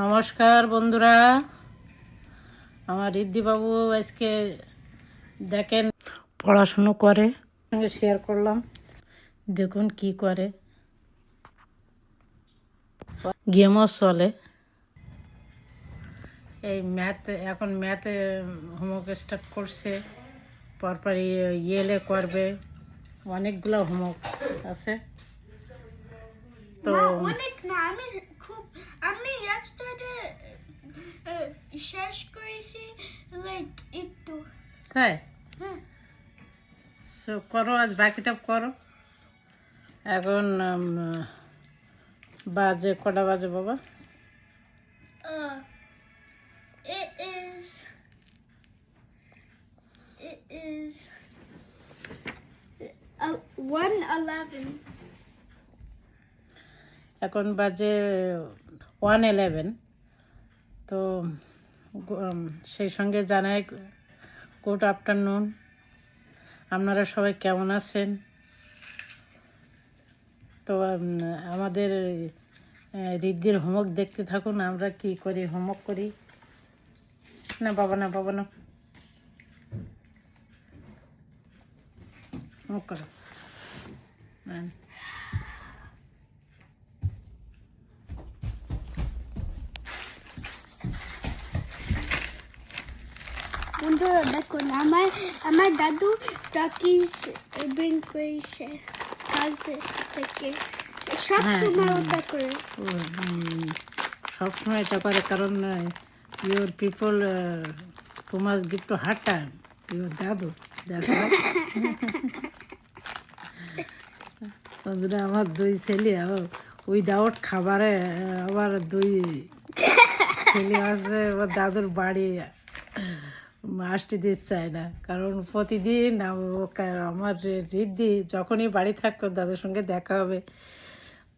নমস্কার বন্ধুরা। আমার রিদ্ধিবাবু আজকে দেখেন পড়াশুনো করে। সঙ্গে শেয়ার করলাম। দেখুন কি করে। গেমও চলে। এই ম্যাথ এখন ম্যাথে হোমওয়ার্ক স্টার্ট করছে। পরপর ইয়েলে করবে। অনেকগুলো হোমওয়ার্ক আছে। তো অনেক না আমি খুব আমি yesterday আহ, শেষ করেছি লাইক একটু তাই সো করো আজ বাকিটা করো এখন বাজে কটা বাজে বাবা Uh, it is. It is. Uh. এখন বাজে ওয়ান ইলেভেন। তো সেই সঙ্গে জানাই, গুড আফটারনুন। আপনারা সবাই কেমন আছেন? তো আমাদের রিদ্ধির হোমওয়ার্ক দেখতে থাকুন, আমরা কি করি, হোমওয়ার্ক করি। না, বাবা না বাবা না। হোমওয়ার্ক করো। হ্যাঁ দেখুন আমার আমার দাদু টকিজ ব্রিং করেছে কাজ থেকে। সব হ্যাঁ, সময় ওটা করে। সবসময় এটা করে কারণ your people too much give too hard time your দাদু বন্ধুরা আমার দুই ছেলে উইদাউট খাবারে আবার দুই ছেলে আছে ওর দাদুর বাড়ি। আসতে দিতে চায় না। কারণ প্রতিদিন আমার রিদ্ধি, যখনই বাড়ি থাকতো দাদুর সঙ্গে দেখা হবে,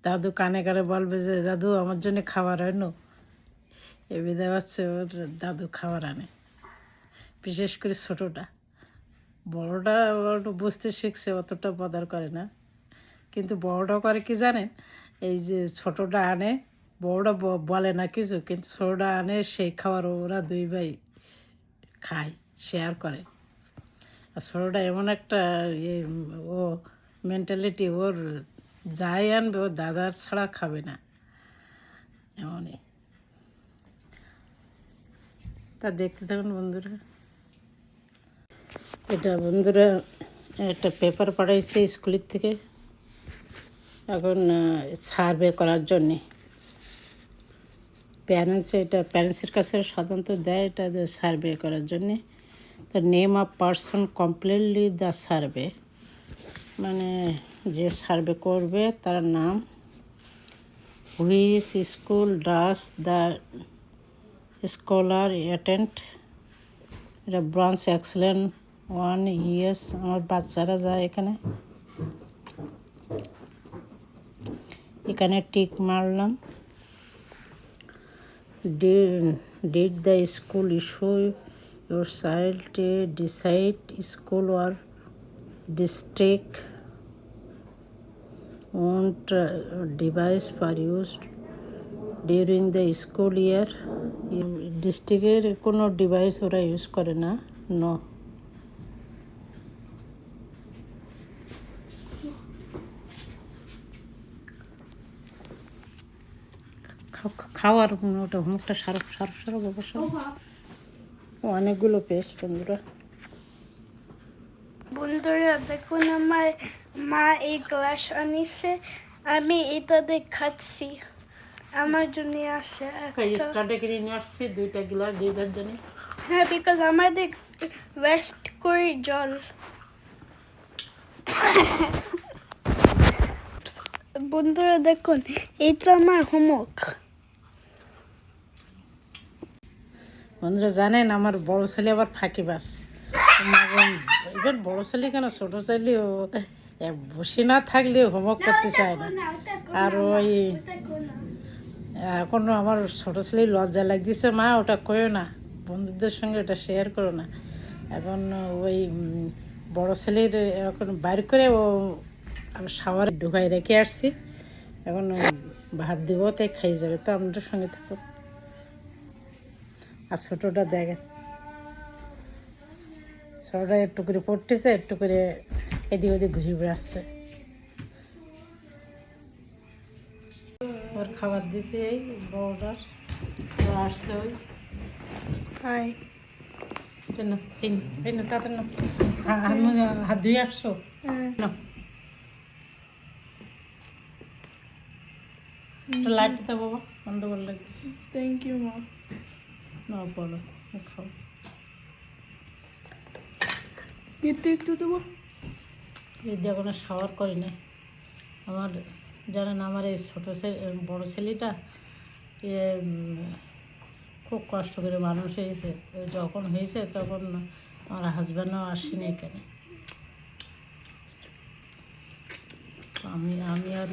দাদু কানে কানে বলবে যে, দাদু, আমার জন্য খাবার আনো। এ বিধা হচ্ছে ওর দাদু খাবার আনে। বিশেষ করে ছোটোটা। বড়টা ও একটু বুঝতে শিখছে, অতটা বদার করে না। কিন্তু বড়টা করে কি জানেন এই যে ছোটোটা আনে, বড়টা বলে না কিছু, কিন্তু ছোটোটা আনে, সেই খাবার ওরা দুই ভাই খায় শেয়ার করে। আর ছোটোটা এমন একটা ইয়ে ও মেন্টালিটি ওর যাই আনবে ও দাদার ছাড়া খাবে না। এমনই। তা দেখতে থাকুন বন্ধুরা। এটা বন্ধুরা একটা পেপার পাঠাইছে স্কুলের থেকে। এখন সার্ভে করার জন্যে। প্যারেন্টস এটা প্যারেন্টসের কাছে সাধারণত দেয় এটা সার্ভে করার জন্যে। The name of person completely the survey মানে যে সার্ভে করবে তার নাম। Which school does the scholar attend এটা ব্রাঞ্চ এক্সেলেন্ট ওয়ান ইয়েস আমার বাচ্চারা যায় এখানে। এখানে টিক মারলাম। did, did the school issue your child a decide school or district owned uh, device for used during the school year ডিস্ট্রিক্টের কোনো device ওরা ইউজ করে না ন খাওয়ার ওটা হোমটা সারো সারো সারো বাবা সারো। অনেকগুলো পেস বন্ধুরা। বন্ধুরা দেখুন আমার মা এই গ্লাস আনিছে আমি এটাতে খাচ্ছি আমার জন্য আছে একটা। নিয়ে আসছি দুইটা গিলাস দিদার জন্য হ্যাঁ বিকজ আমাদের ওয়েস্ট করি জল। বন্ধুরা দেখুন এটা আমার হোমওয়ার্ক। বন্ধুরা জানেন আমার বড় ছেলে আবার ফাঁকিবাস ইভেন বড় ছেলে কেন? ছোট ছেলেও বসে না থাকলে হোমওয়ার্ক করতে চায় না। আর ওই এখন আমার ছোট ছেলে লজ্জা লাগতেছে মা ওটা কইও না। বন্ধুদের সঙ্গে ওটা শেয়ার করো না। এখন ওই বড় ছেলের এখন বাইর করে ও শাওয়ারে ঢুকাই রেখে আসছি। এখন ভাত দিব তাই খাই যাবে। তো আপনাদের সঙ্গে থাকুন আর ছোটোটা দেখেন। ছোটোটা একটু করে পড়তেছে একটু করে এদিক ওদিক ঘুরে বেড়াচ্ছে। ওর খাবার দিছি এই বউটার ও আসছে ওই। তাই? কেন না, এই না তাদের না হা- হাত ধুয়ে আসছো? হ্যাঁ। না লাইটটা বাবা বন্ধ করে লাগতেছে থ্যাংক ইউ মা। না, বলো খাও একটু একটু দেবো? দিয়ে কোনো শাওয়ার করি না আমার, জানেন আমার এই ছোটো ছেলে বড় ছেলেটা খুব কষ্ট করে মানুষ হয়েছে। যখন হয়েছে তখন আমার হাজব্যান্ডও আসেনি এখানে। আমি আমি আর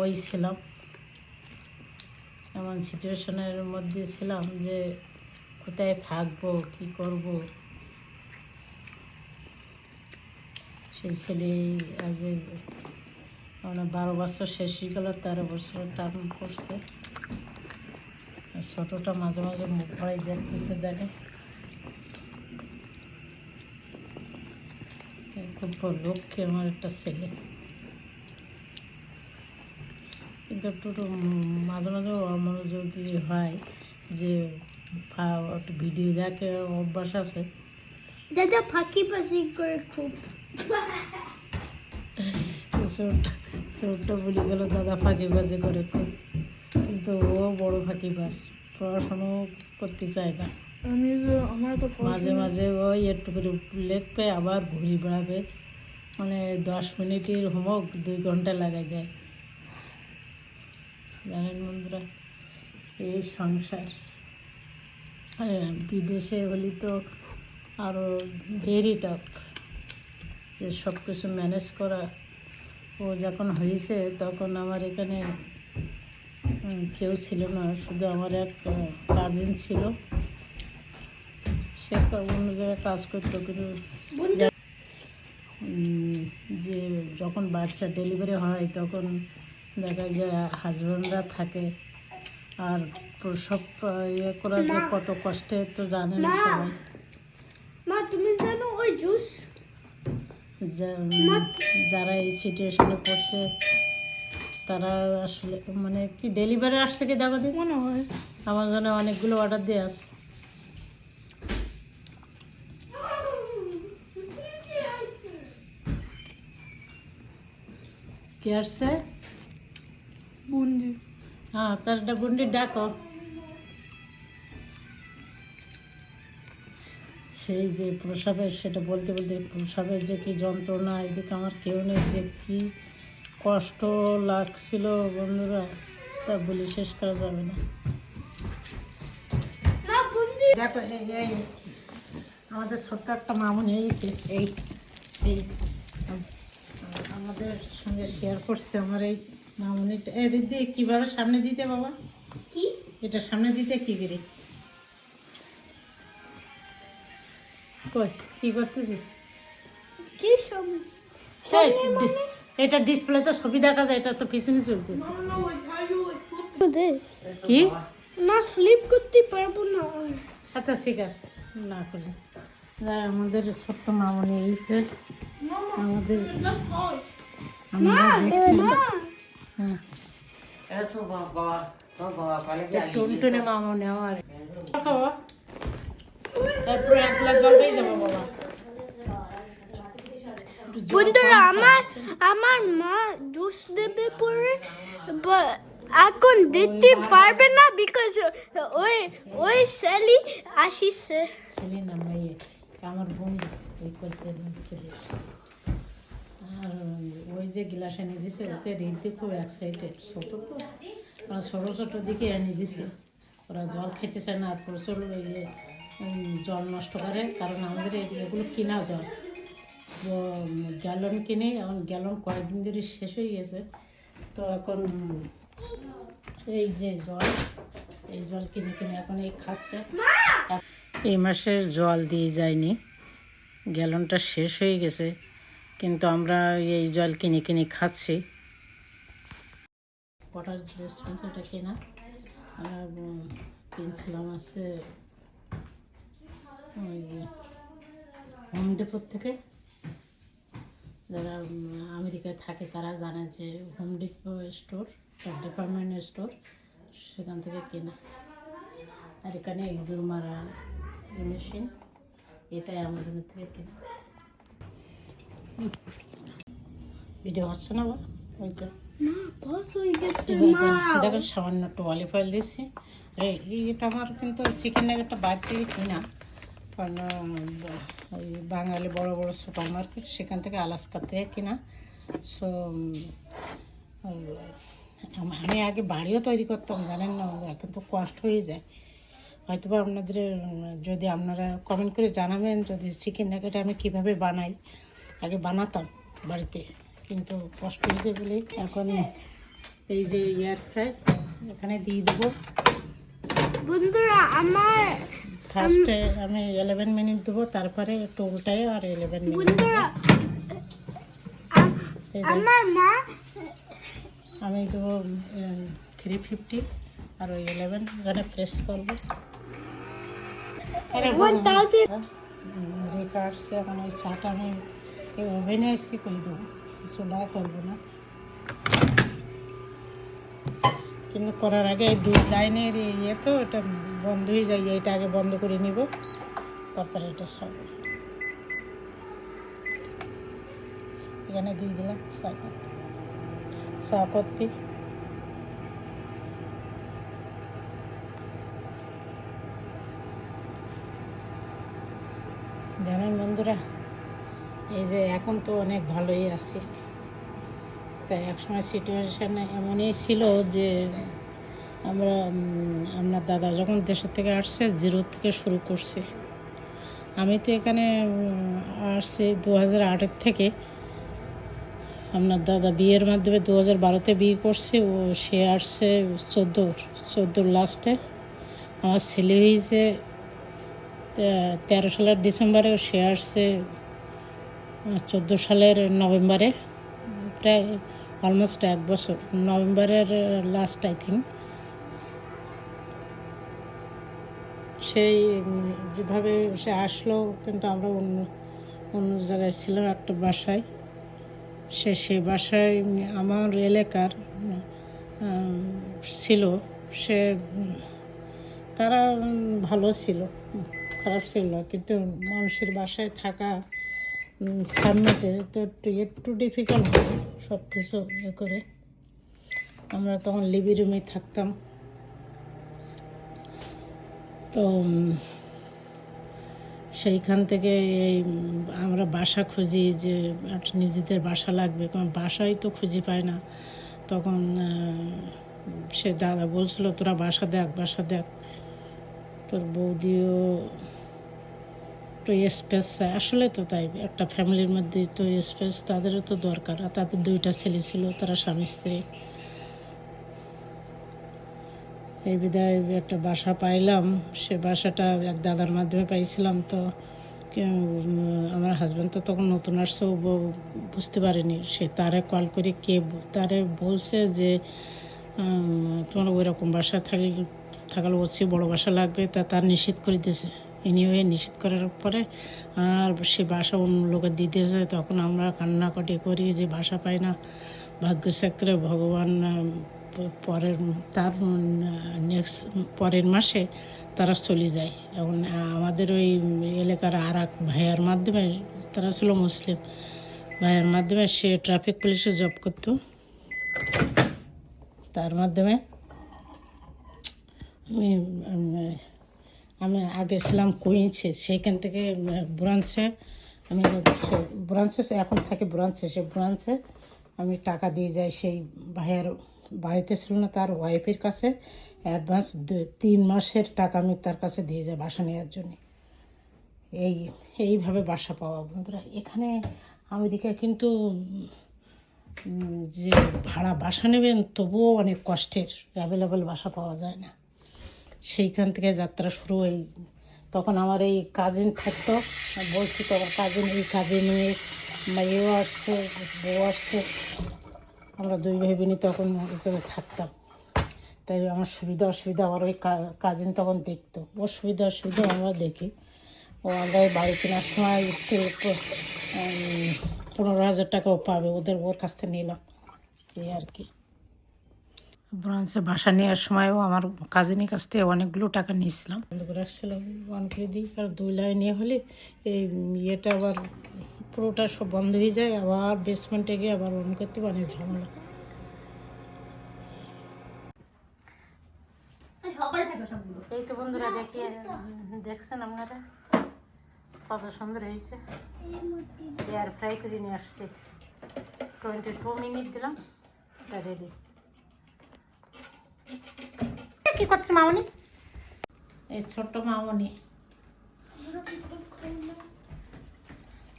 ওই ছিলাম। এমন সিচুয়েশনের মধ্যে ছিলাম যে কোথায় থাকব, কি করব? সেই ছেলে আজ মানে বারো বছর শেষ হয়ে গেল, তেরো বছর টার্ম করছে। ছোটোটা মাঝে মাঝে মুখ ভাই দেখতেছে, দেখে। খুব লক্ষ্যে আমার একটা ছেলে কিন্তু একটু একটু মাঝে মাঝে অমনোযোগী হয় যে ভিডিও দেখে অভ্যাস আছে। দাদা ফাঁকি পাশি করে খুব। ছোট ছোট্ট বলি গেল দাদা ফাঁকি বাজে করে খুব। কিন্তু ও বড় ফাঁকি বাজ পড়াশুনো করতে চায় না। আমি তো আমার তো মাঝে মাঝে ওই একটু করে লিখবে আবার ঘুরি বেড়াবে। মানে দশ মিনিটের হোমওয়ার্ক দুই ঘণ্টা লাগাই দেয়। জানেন বন্ধুরা এই সংসার। আর বিদেশে হলে তো আরও ভেরি টাফ যে সব কিছু ম্যানেজ করা। ও যখন হয়েছে তখন আমার এখানে কেউ ছিল না। শুধু আমার এক কাজিন ছিল। সে অন্য জায়গায় কাজ করতো কিন্তু যে যখন বাচ্চা ডেলিভারি হয় তখন দেখা যায় হাজব্যান্ডরা থাকে আর সব ইয়ে করা যে কত কষ্টে তো জানেন মা। মা তুমি জানো ওই জুস যারা এই সিচুয়েশনে পড়ছে তারা আসলে মানে কি ডেলিভারি আসছে কি দেখো দিন মনে হয়। আমার জন্য অনেকগুলো অর্ডার দিয়ে আস। কে আসছে? বুন্দি। হ্যাঁ তার একটা গুন্ডি ডাকো। সেই যে প্রসাবের সেটা বলতে বলতে প্রসাবের যে কি যন্ত্রণা এদিকে আমার কেউ নেই যে কি কষ্ট লাগছিল বন্ধুরা তা বলে শেষ করা যাবে না। দেখো এই আমাদের ছোট্ট একটা মামুন হয়েছে এই সেই আমাদের সঙ্গে শেয়ার করছে আমার এই মামুনিটা এই দিদি কীভাবে সামনে দিতে বাবা? কি? এটা সামনে দিতে কি করি? কই কি করতেছি কি ডি- এটা ডিসপ্লেতে ছবি দেখা যায় এটা তো পিছনে চলতেছে। কি? না ফ্লিপ করতে পারব না আচ্ছা ঠিক আছে। না করে যা আমাদের ছোট্ট মামনি এইছে আমাদের আমরা দেখছি। টুনটুনে আমার খাব? তারপরে এক গ্লাস জল যাব বাবা। বন্ধুরা আমার আমার মা জুস দেবে পরে এখন দিতে পারবে না বিকজ ওই ওই স্যালি না আমার বন্ধু ওই করতে ছেলে এসেছে। আর ওই যে গ্লাস এনে দিছে ওতে রিদ্ধি খুব এক্সাইটেড ছোটো তো ওরা ছোটো ছোটো দিকে এনে দিছে। ওরা জল খেতে চায় না আর প্রচুর ইয়ে জল নষ্ট করে কারণ আমাদের এগুলো কিনা জল। তো গ্যালন কিনে এখন গ্যালন কয়েকদিন ধরে শেষ হয়ে গেছে। তো এখন এই যে জল এই জল কিনে কিনে এখন এই খাচ্ছে। এই মাসের জল দিয়ে যায়নি। গ্যালনটা শেষ হয়ে গেছে। কিন্তু আমরা এই জল কিনে কিনে খাচ্ছি। ওয়াটার ডিসপেন্সারটা কেনা আমরা কিনছিলাম আছে, ওই হোম ডিপোর থেকে। যারা আমেরিকায় থাকে তারা জানে যে Home Depot store department store সেখান থেকে কেনা। আর এখানে ইঁদুর মারা মেশিন এটা অ্যামাজনের থেকে কেনা। ভিডিও হচ্ছে না বা ওই তো দেখ- সামান্য একটু অলিভ অয়েল দিয়েছি। এই এটা আমার কিন্তু চিকেন নাগেটটা বাইরে থেকে কিনা কারণ ওই বাঙালি বড় বড় সুপার মার্কেট সেখান থেকে আলাস্কা থেকে কিনা। সো আমি আগে বাড়িও তৈরি করতাম জানেন না? কিন্তু কষ্ট হয়ে যায়। হয়তো বা আপনাদের যদি আপনারা কমেন্ট করে জানাবেন যদি চিকেন নাগেট আমি কীভাবে বানাই। আগে বানাতাম বাড়িতে কিন্তু কষ্ট হয়ে যায় বলে এখন এই যে এয়ার ফ্রাই এখানে দিয়ে দেবো। বন্ধুরা আমার ফার্স্টে আমি ইলেভেন মিনিট দেবো তারপরে একটু উল্টায় আর ইলেভেন মিনিট আমার মা আমি দেবো থ্রি ফিফটি আর ওই ইলেভেন এখানে প্রেস করব। আরে ওয়ান থাউজেন্ড এখন ওই চাটা আমি এই ওভেনে আজকে করে দেবো। সোডা করব না। কিন্তু করার আগে এই দুধ লাইনের ইয়ে তো এটা বন্ধ হয়ে যায়, এটা আগে বন্ধ করে নিব। তারপরে এটা সব এখানে দিয়ে দিলাম সাকর সাকরতি জানেন বন্ধুরা এই যে এখন তো অনেক ভালোই আছি। তাই একসময় সিচুয়েশানে এমনই ছিল যে আমরা আপনার দাদা যখন দেশের থেকে আসছে, জিরো থেকে শুরু করছি। আমি তো এখানে আসছি দু হাজার আটের থেকে। আপনার দাদা বিয়ের মাধ্যমে দু হাজার বারোতে বিয়ে করছে, ও, সে আসছে চোদ্দোর চোদ্দোর লাস্টে আমার ছেলে হয়েছে তেরো সালের ডিসেম্বরে সে আসছে চোদ্দ সালের নভেম্বরে, প্রায় অলমোস্ট এক বছর, নভেম্বরের লাস্ট আই থিঙ্ক সেই যেভাবে সে আসলো, কিন্তু আমরা অন্য অন্য জায়গায় ছিলাম একটা বাসায়। সে সেই বাসায় আমার এলাকার ছিল। সে, তারা ভালো ছিল, খারাপ ছিল না কিন্তু মানুষের বাসায় থাকা সাবমিটে তো একটু একটু ডিফিকাল্ট সব কিছু ইয়ে করে। আমরা তখন লিভি রুমে থাকতাম। তো সেইখান থেকে এই, আমরা বাসা খুঁজি যে, একটা নিজেদের বাসা লাগবে। কারণ বাসাই তো খুঁজে পায় না। তখন সে দাদা বলছিল, তোরা বাসা দেখ বাসা দেখ। তোর বৌদিও একটু স্পেস চায় আসলে তো তাই, একটা ফ্যামিলির মধ্যে তো স্পেস তাদেরও তো দরকার। আর তাদের দুইটা ছেলে ছিল, তারা স্বামী, স্ত্রী। এই বিদায়, একটা বাসা পাইলাম। সে বাসাটা এক দাদার মাধ্যমে পাইছিলাম তো আমার হাজব্যান্ড তো তখন নতুন আসছে বুঝতে পারেনি। সে তারে কল করে কে তারে বলছে যে তোমার ওই রকম বাসা থাকলে থাকলে হচ্ছে বড় বাসা লাগবে, তা তার নিষেধ করে দিয়েছে। এনিওয়ে নিষেধ করার পরে আর সে বাসা অন্য লোকের দিতেছে তখন আমরা কান্নাকাটি করি যে বাসা পাই না। ভাগ্যচক্রে ভগবান পরের, তার নেক্সট পরের মাসে তারা চলে যায়। এখন আমাদের ওই এলাকার আর এক ভাইয়ার মাধ্যমে, তারা ছিল মুসলিম। ভাইয়ের মাধ্যমে সে ট্রাফিক পুলিশে জব করতো। তার মাধ্যমে আমি আমি আগে ছিলাম কুইন্সে সেইখান থেকে ব্রাঞ্চে আমি ব্রাঞ্চে এখন থাকি ব্রাঞ্চে সে ব্রাঞ্চে আমি টাকা দিয়ে যাই সেই ভাইয়ের বাড়িতে ছিল না, তার ওয়াইফের কাছে। অ্যাডভান্স তিন মাসের টাকা আমি তার কাছে দিয়ে যাই বাসা নেওয়ার জন্য। এই, এইভাবে বাসা পাওয়া বন্ধুরা। এখানে আমেরিকায় কিন্তু যে ভাড়া বাসা নেবেন তবুও অনেক কষ্টের অ্যাভেলেবেল বাসা পাওয়া যায় না। সেইখান থেকে যাত্রা শুরু এই তখন আমার এই কাজিন থাকতো। বলছি তখন কাজিন এই কাজিন মেয়েও আসছে, বউ আসছে। আমরা দুই ভাই বোনই তখন ওখানে থাকতাম। তাই আমার সুবিধা অসুবিধা আমার ওই কাজিন তখন দেখতো। ওর সুবিধা অসুবিধা আমরা দেখি। ও আগে বাড়ি কেনার সময় স্টিল পনেরো হাজার টাকাও পাবে। ওদের ওর কাছ থেকে নিলাম। এই আর কি। ব্রাঞ্চে বাসা নেওয়ার সময়ও আমার কাজিনের কাছ থেকে অনেকগুলো টাকা নিয়েছিলাম। বন্ধ করে আসছিলাম ওয়ান করে দিই কারণ দুই লাইন নিয়ে হলে এই ইয়েটা আবার পুরোটা সব বন্ধ হয়ে যায় আবার বেসমেন্টে গিয়ে আবার অন করতে অনেক ঝামেলা। এই তো বন্ধুরা দেখি দেখছেন আপনারা? কত সুন্দর হয়েছে। এয়ার ফ্রাই করে নিয়ে আসছে। টোয়েন্টি টু মিনিট দিলাম এটা রেডি কি করছে মামনি? এই ছোট্ট মামনি।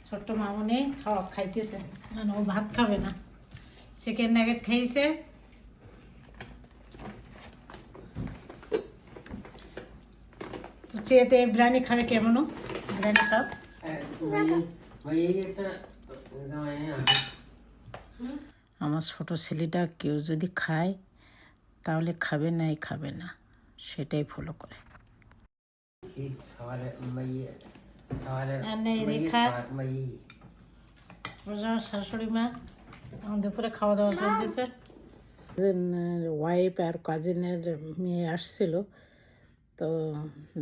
ছোট্ট মামনি খাওয়া খাইতেছে। মানে ও ভাত খাবে না। চিকেন নাগেট খাইছে তো চেয়েতে বিরিয়ানি খাবে কেমন বিরিয়ানি খাও। আমার ছোট ছেলেটা কেউ যদি খায় তাহলে খাবে নাই খাবে না। সেটাই ফলো করে। শাশুড়ি মা দুপুরে খাওয়া দাওয়া চলতেছে ওয়াইফ আর কাজিনের মেয়ে আসছিল তো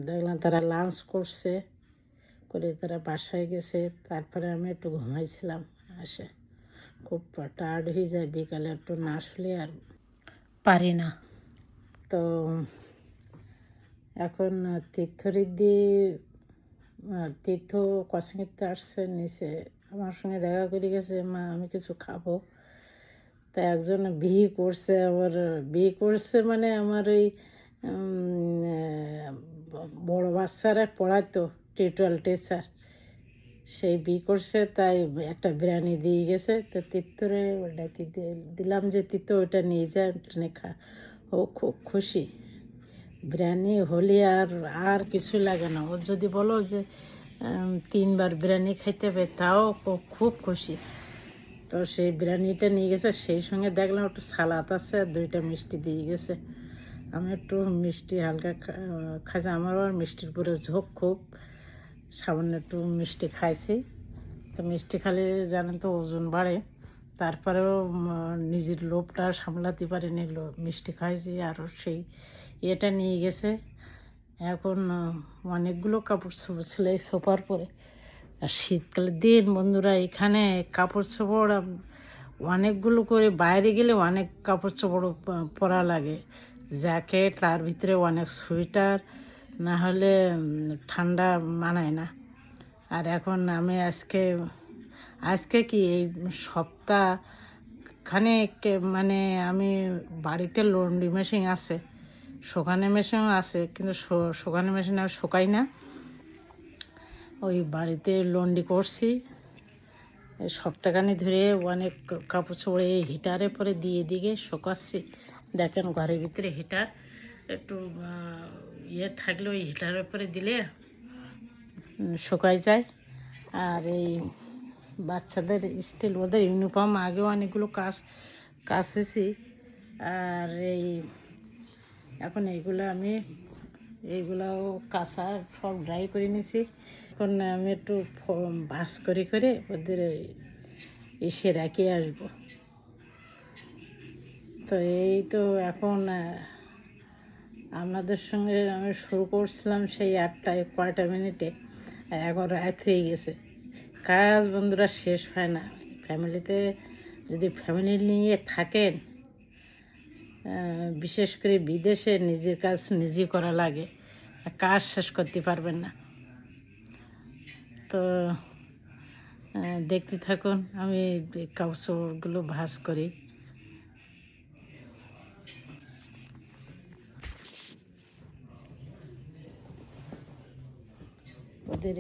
দেখলাম তারা লাঞ্চ করছে করে তারা বাসায় গেছে তারপরে আমি একটু ঘুমাইছিলাম আসে। খুব টায়ার্ড হয়ে যায় বিকালে একটু না আসলে আর পারি না। তো এখন তীর্থরিদ্ধি তীর্থ কসমিতে আসছে নিচে আমার সঙ্গে দেখা করে গেছে, মা, আমি কিছু খাব। তা একজন বিয়ে করছে, আবার বিয়ে করছে মানে আমার ওই বড় বাচ্চারা পড়াতো টিউটোয়াল টিচার। সেই বি করছে, তাই একটা বিরিয়ানি দিয়ে গেছে। তো তিত্তরে ওটা দিলাম যে তিত্ত ওটা নিয়ে যায় ট্রেনে খা। ও খুব খুশি। বিরিয়ানি, হলে আর আর কিছু লাগে না। ও যদি বলো যে তিনবার বিরিয়ানি খাইতে হবে, তাও খুব খুশি। তো সেই বিরিয়ানিটা নিয়ে গেছে, সেই সঙ্গে দেখলাম একটু সালাদ আছে আর দুইটা মিষ্টি দিয়ে গেছে। আমি একটু মিষ্টি হালকা খাইছি। আমারও আর মিষ্টির উপরে ঝোঁক খুব। সামান্য একটু মিষ্টি খাইছি। তো মিষ্টি খালে জানেন তো ওজন বাড়ে। তারপরেও নিজের লোভটা সামলাতে পারিনি মিষ্টি খাইছি আরও সেই এটা নিয়ে গেছে। এখন অনেকগুলো কাপড় চোপড় ছিল এই সোফার পরে। আর শীতকালের দিন বন্ধুরা, এখানে কাপড় চোপড় অনেকগুলো করে বাইরে গেলে অনেক কাপড় চোপড় পরা লাগে। জ্যাকেট, তার ভিতরে অনেক সোয়েটার না হলে ঠান্ডা মানায় না। আর এখন আমি আজকে আজকে কি এই সপ্তাহ খানেক মানে আমি বাড়িতে লন্ড্রি মেশিন আছে শোকানে মেশিনও আছে, কিন্তু শোকানো মেশিন আর শোকাই না। ওই বাড়িতে লন্ড্রি করছি। সপ্তাহখানি ধরে অনেক কাপড় এই হিটারে পরে দিয়ে দিয়ে শোকাচ্ছি। দেখেন ঘরের ভিতরে হিটার, একটু ইয়ে থাকলে ওই হিটার উপরে দিলে শুকাই যায়। আর এই বাচ্চাদের স্টিল, ওদের ইউনিফর্ম, আগেও অনেকগুলো কাজ কাছেছি আর এই, এখন এইগুলো আমি, এইগুলাও কাঁচা সব ড্রাই করে নিছি এখন আমি একটু ভাস করে করে ওদের এসে রাখি আসব। তো এই তো এখন আপনাদের সঙ্গে আমি শুরু করছিলাম সেই আটটায়, কয়টা মিনিটে? এখন রাত হয়ে গেছে। কাজ বন্ধুরা শেষ হয় না। ফ্যামিলিতে যদি ফ্যামিলি নিয়ে থাকেন বিশেষ করে বিদেশে নিজের কাজ নিজে করা লাগে, কাজ শেষ করতে পারবেন না। তো দেখতে থাকুন, আমি চোপড়গুলো ভাঁজ করি। ওদের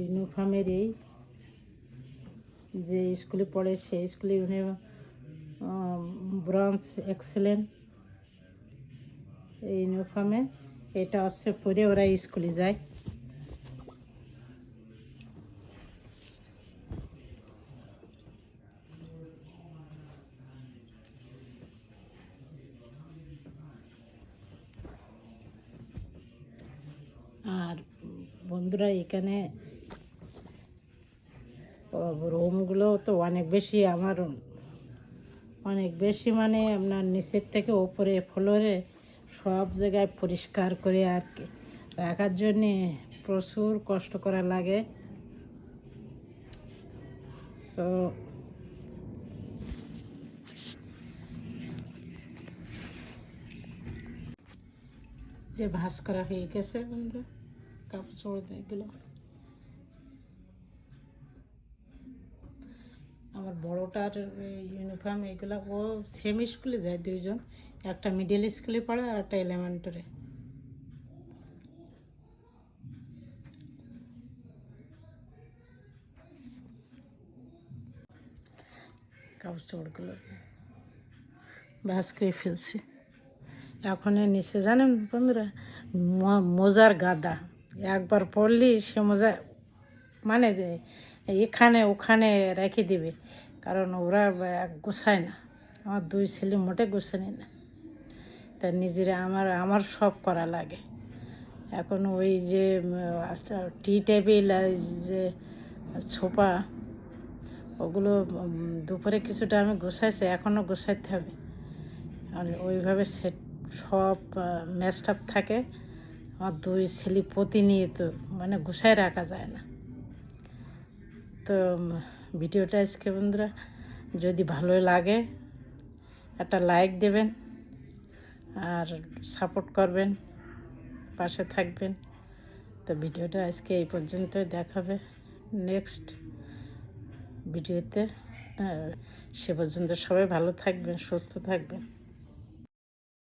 ইউনিফর্মের এই যে স্কুলে পড়ে সেই স্কুলে ব্রঞ্জ এক্সেলেন্ট এই ইউনিফর্মে এটা হচ্ছে পরে ওরা স্কুলে যায়। আর বন্ধুরা, এখানে রুমগুলো তো অনেক বেশি, আমার অনেক বেশি মানে আপনার নিচের থেকে ওপরে ফ্লোরে সব জায়গায় পরিষ্কার করে আর কি। রাখার জন্যে প্রচুর কষ্ট করা লাগে। তো যে ভাস করা হয়ে গেছে বন্ধুরা। কাপড় চোপড় এগুলো। আমার বড়টার ইউনিফর্ম এগুলো, ও সেম স্কুলে যায় দুইজন, একটা মিডিল স্কুলে পড়ে আর একটা এলিমেন্টারি কাপড় চোপড়গুলো ভাস করে ফেলছি। এখন নিচে জানেন বন্ধুরা মোজার গাদা। একবার পড়লি সে মজা মানে এখানে ওখানে রেখে দিবে। কারণ ওরা গোছায় না। আমার দুই ছেলে মোটে গোছানি না। তা নিজেরা আমার আমার সব করা লাগে। এখন ওই যে, টি টেবিল যে ছোপা, ওগুলো দুপুরে কিছুটা আমি গোছাইছি এখনও গোছাইতে হবে। আর ওইভাবে সেট সব ম্যাচড থাকে। আমার দুই ছেলে প্রতিনিয়ত মানে গুছায় রাখা যায় না। তো ভিডিওটা আজকে বন্ধুরা, যদি ভালো লাগে, একটা লাইক দেবেন, আর সাপোর্ট করবেন, পাশে থাকবেন। তো ভিডিওটা আজকে এই পর্যন্তই দেখাবে নেক্সট ভিডিওতে। সে পর্যন্ত সবাই ভালো থাকবেন, সুস্থ থাকবেন।